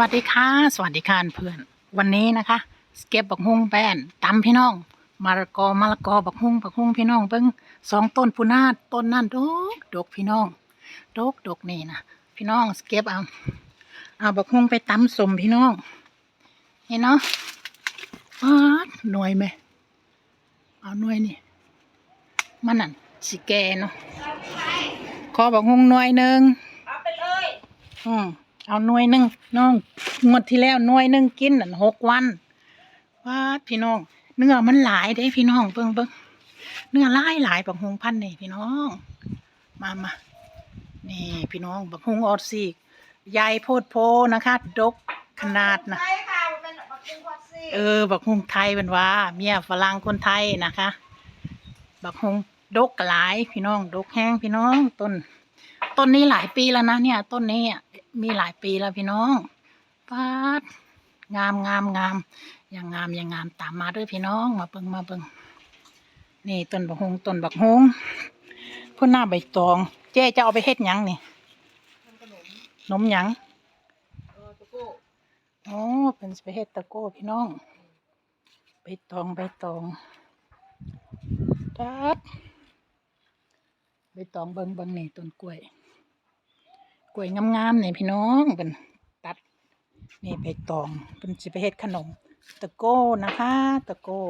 วัสดีค่ะ สวัสดีค่ะเพื่อน วันนี้นะคะเก็บบักฮุงแป้นตำพี่น้องมะละกอมะละกอบักฮุงบักฮุงพี่น้องเบิ้งสองต้นพูนาต้นนั่นดกดกพี่น้องดกดกนี่นะพี่น้องเก็บเอาเอาบักฮุงไปตำสมพี่น้องเห็นเนาะป๊าดหน่วยไหมเอาหน่วยนี่มันนั่นสิแกเนาะขอบักฮุงหน่วยหนึ่งเอาไปเลยอืม เอาหน่วยหนึ่งน้องงวดที่แล้วหน่วยหนึ่งกินนั่นหกวันว้าดพี่น้อง เนื้อมันหลายเด้พี่น้องเบิ่งเบิ่งเนื้อหลายหลายบักฮุงพันนี่พี่น้อง มามานี่พี่น้องบักฮุงออดซีกใหญ่โพดโพนะคะดกขนาดนะใช่ค่ะมันเป็นบักกุ้งพอดซี่เออบักฮุงไทยเป็นว่า เมียฝรั่งคนไทยนะคะ บักฮุงดกหลายพี่น้อง ดกแห้งพี่น้องต้น ต้นนี้หลายปีแล้วนะเนี่ย ต้นนี้อะมีหลายปีแล้วพี่น้องปาดงามงามงามอย่างงามอย่างงามตามมาด้วยพี่น้องมาเบิ่งมาเบิ่งนี่ต้นบักฮุงต้นบักฮุงพ่นหน้าใบตอง เจ๊จะเอาไปเฮ็ดหยังนี่ทำขนมนมหยังเออตะโก้อ๋อเป็นสิไปเฮ็ดตะโก้พี่น้องใบตองใบตองตัดใบตองเบิ่งเบิ่งนี่ต้นกล้วย กล้วยงามๆนี่พี่น้องเป็นตัดนี่ใบตองเป็นสิไปเฮ็ดขนมตะโก้นะคะ ตะโก้